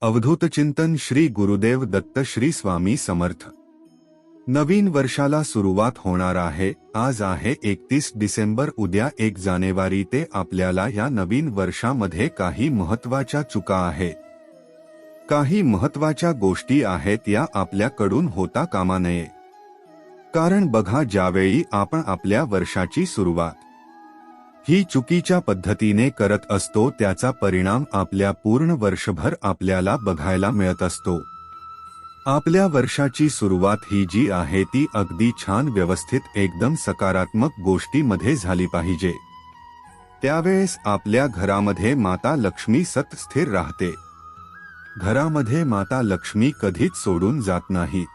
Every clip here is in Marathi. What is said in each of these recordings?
अवधूत चिंतन श्री गुरुदेव दत्त श्री स्वामी समर्थ. नवीन वर्षाला सुरुवात होणार आहे. आज आहे एकतीस डिसेंबर उद्या एक जानेवारी. ते आपल्याला या नवीन वर्षामध्ये काही महत्त्वाच्या चुका आहेत. काही महत्त्वाच्या गोष्टी आहेत या आपल्याकडून होता कामा नये. कारण बघा ज्यावेळी आपण आपल्या वर्षाची सुरुवात ही चुकीच्या पद्धतीने करत असतो त्याचा परिणाम आपल्या पूर्ण वर्षभर आपल्याला बघायला मिळत असतो. आपल्या वर्षाची सुरुवात ही जी आहे ती अगदी छान व्यवस्थित एकदम सकारात्मक गोष्टीमध्ये झाली पाहिजे. त्यावेळेस आपल्या घरामध्ये माता लक्ष्मी सत स्थिर राहते. घरामध्ये माता लक्ष्मी कधीच सोडून जात नाही.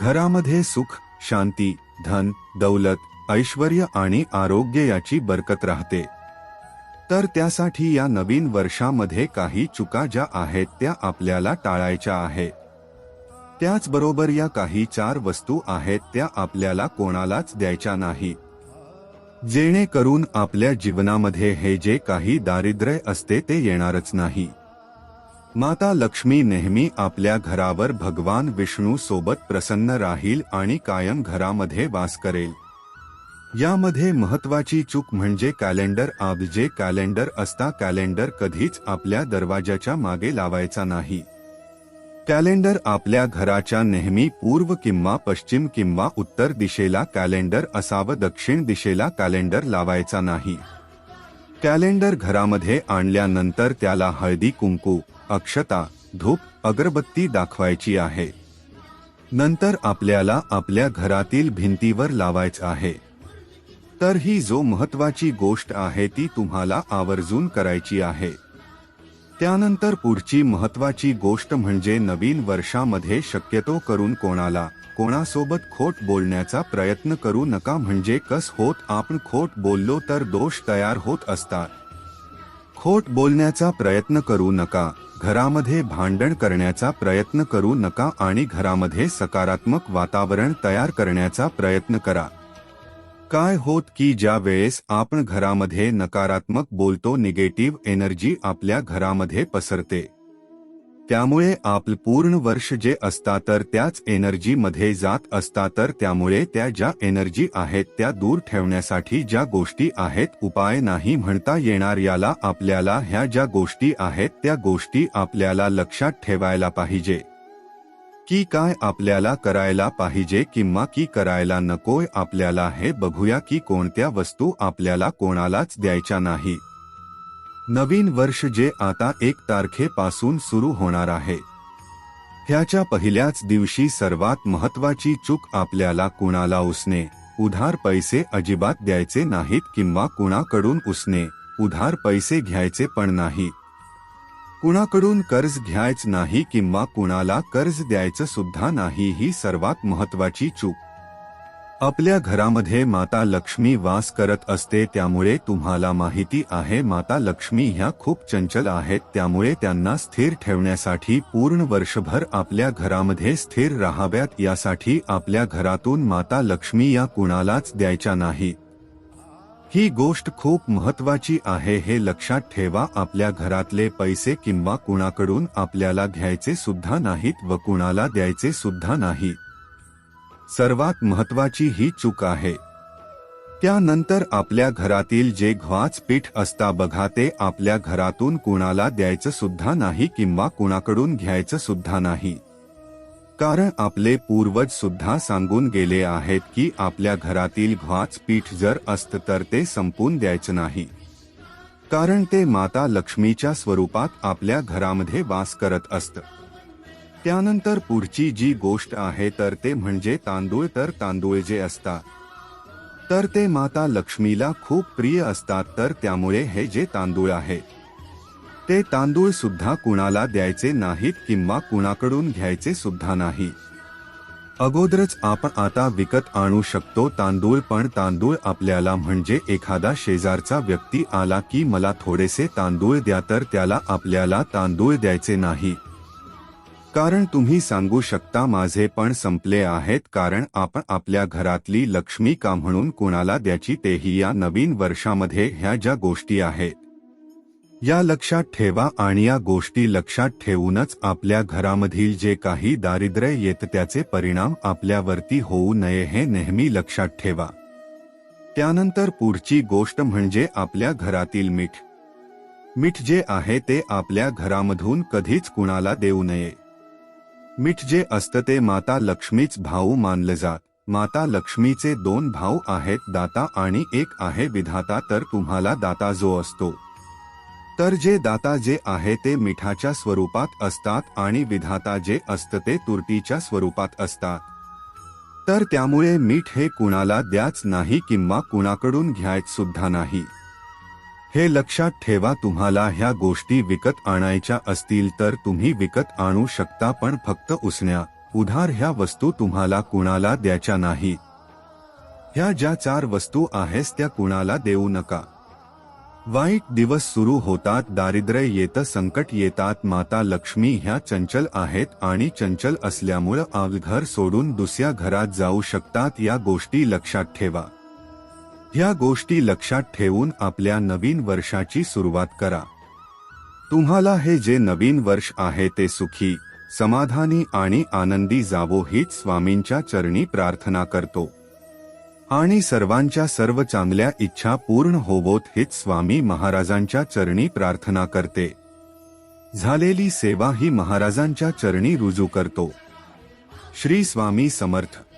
घरामध्ये सुख शांती धन दौलत ऐश्वर्य आणि आरोग्य याची बरकत राहते. तर त्यासाठी या नवीन वर्षामध्ये काही चुका ज्या आहेत त्या आपल्याला टाळायच्या आहे. त्याचबरोबर या काही चार वस्तू आहेत त्या आपल्याला कोणालाच द्यायच्या नाही. जेणेकरून आपल्या जीवनामध्ये हे जे काही दारिद्र्य असते ते येणारच नाही. माता लक्ष्मी नेहमी आपल्या घरावर भगवान विष्णू सोबत प्रसन्न राहील आणि कायम घरामध्ये वास करेल. यामध्ये महत्वाची चूक म्हणजे कॅलेंडर आब जे कॅलेंडर असता कॅलेंडर कधीच आपल्या दरवाजाच्या मागे लावायचा नाही. कॅलेंडर आपल्या घराच्या नेहमी पूर्व किंवा पश्चिम किंवा उत्तर दिशेला कॅलेंडर असावं दक्षिण दिशेला कॅलेंडर लावायचा नाही. कॅलेंडर घरामध्ये आणल्यानंतर त्याला हळदी कुंकू अक्षता धूप अगरबत्ती दाखवायची आहे. नंतर आपल्याला आपल्या घरातील भिंतीवर लावायचं आहे. तर ही जो महत्वाची गोष्ट आहे ती तुम्हाला आवर्जून करायची आहे. त्यानंतर पुढची महत्वाची गोष्ट म्हणजे नवीन वर्षामध्ये शक्यतो करून कोणाला कोणासोबत खोट बोलण्याचा प्रयत्न करू नका म्हणजे कस होत आपण खोट बोललो तर दोष तयार होत असतात खोट बोलण्याचा प्रयत्न करू नका घरामध्ये भांडण करण्याचा प्रयत्न करू नका आणि घरामध्ये सकारात्मक वातावरण तयार करण्याचा प्रयत्न करा. काय होत की ज्या वेळेस आपण घरामध्ये नकारात्मक बोलतो निगेटिव्ह एनर्जी आपल्या घरामध्ये पसरते. त्यामुळे आपलं पूर्ण वर्ष जे असता तर त्याच एनर्जीमध्ये जात असता तर त्यामुळे त्या ज्या एनर्जी आहेत त्या दूर ठेवण्यासाठी ज्या गोष्टी आहेत उपाय नाही म्हणता येणार याला आपल्याला ह्या ज्या गोष्टी आहेत त्या गोष्टी आपल्याला लक्षात ठेवायला पाहिजे. की काय आपल्याला करायला पाहिजे किंवा की करायला नकोय आपल्याला हे बघूया की कोणत्या वस्तू आपल्याला कोणालाच द्यायच्या नाही. नवीन वर्ष जे आता एक तारखेपासून सुरू होणार आहे. ह्याच्या पहिल्याच दिवशी सर्वात महत्वाची चूक आपल्याला कुणाला उसने उधार पैसे अजिबात द्यायचे नाहीत किंवा कुणाकडून उसने उधार पैसे घ्यायचे पण नाही. कुणाकडून कर्ज घ्यायच नाही किंवा कुणाला कर्ज द्यायचं सुद्धा नाही ही सर्वात महत्वाची चूक. आपल्या घरामध्ये माता लक्ष्मी वास करत असते त्यामुळे तुम्हाला माहिती आहे माता लक्ष्मी ह्या खूप चंचल आहेत त्यामुळे त्यांना स्थिर ठेवण्यासाठी पूर्ण वर्षभर आपल्या घरामध्ये स्थिर राहाव्यात यासाठी आपल्या घरातून माता लक्ष्मी या कुणालाच द्यायच्या नाही. ही गोष्ट खूप महत्वाची आहे हे लक्षात ठेवा आपल्या घरातले पैसे किंवा कुणाकडून आपल्याला घ्यायचे सुद्धा नाहीत व कुणाला द्यायचे सुद्धा नाही. सर्वात महत्वाची ही चूक आहे. त्यानंतर आपल्या घरातील जे घ्वाच पीठ असता बघा ते आपल्या घरातून कुणाला द्यायचं सुद्धा नाही किंवा कुणाकडून घ्यायचं सुद्धा नाही. कारण आपले पूर्वज सुद्धा सांगून गेले आहेत की आपल्या घरातील घाच पीठ जर असत तर ते संपून द्यायचं नाही. कारण ते माता लक्ष्मीच्या स्वरूपात आपल्या घरामध्ये वास करत असतं. त्यानंतर पुढची जी गोष्ट आहे तर ते म्हणजे तांदूळ तर तांदूळ जे असतात. तर ते माता लक्ष्मीला खूप प्रिय असतात तर त्यामुळे हे जे तांदूळ आहे ते तांदूळ सुद्धा कुणाला द्यायचे नाहीत किंवा कुणाकडून घ्यायचे सुद्धा नाही. अगोदरच आपण आता विकत आणू शकतो तांदूळ पण तांदूळ आपल्याला म्हणजे एखादा शेजारचा व्यक्ती आला की मला थोडेसे तांदूळ द्या तर त्याला आपल्याला तांदूळ द्यायचे नाही. कारण तुम्ही सांगू शकता माझे पण संपले आहेत कारण आपण आपल्या घरातली लक्ष्मी का म्हणून कुणाला द्याची तेही या नवीन वर्षामध्ये ह्या ज्या गोष्टी आहेत. या लक्षात ठेवा आणि या गोष्टी लक्षात ठेवूनच आपल्या घरामधील जे काही दारिद्र्य येत त्याचे परिणाम आपल्यावरती होऊ नये हे नेहमी लक्षात ठेवा. त्यानंतर पुढची गोष्ट म्हणजे आपल्या घरातील मीठ. मीठ जे आहे ते आपल्या घरामधून कधीच कुणाला देऊ नये. मीठ जे असतं ते माता लक्ष्मीच भाऊ मानलं जात. माता लक्ष्मीचे दोन भाऊ आहेत दाता आणि एक आहे विधाता तर तुम्हाला दाता जो असतो. तर जे दाता जे आहे ते मिठाच्या स्वरूपात असतात आणि विधाता जे असतं ते तुरटीच्या स्वरूपात असतात. तर त्यामुळे मीठ हे कुणाला द्याच नाही किंवा कुणाकडून घ्यायच सुद्धा नाही. हे लक्षात ठेवा तुम्हाला ह्या गोष्टी विकत आणायच्या असतील तर तुम्ही विकत आणू शकता पण फक्त उसण्या. उधार ह्या वस्तू तुम्हाला कुणाला द्यायच्या नाही. ह्या ज्या चार वस्तू आहेस त्या कुणाला देऊ नका. वाईट दिवस सुरू होतात दारिद्र्य येतं संकट येतात माता लक्ष्मी ह्या चंचल आहेत आणि चंचल असल्यामुळं आप घर सोडून दुसऱ्या घरात जाऊ शकतात या गोष्टी लक्षात ठेवा. ह्या गोष्टी लक्षात ठेवून आपल्या नवीन वर्षाची सुरुवात करा. तुम्हाला हे जे नवीन वर्ष आहे ते सुखी समाधानी आणि आनंदी जावो हीच स्वामींच्या चरणी प्रार्थना करतो. आणि सर्वांच्या सर्व चांगल्या इच्छा पूर्ण होवोत हीच स्वामी महाराजांच्या चरणी प्रार्थना करते. झालेली सेवा ही महाराजांच्या चरणी रुजू करतो. श्री स्वामी समर्थ.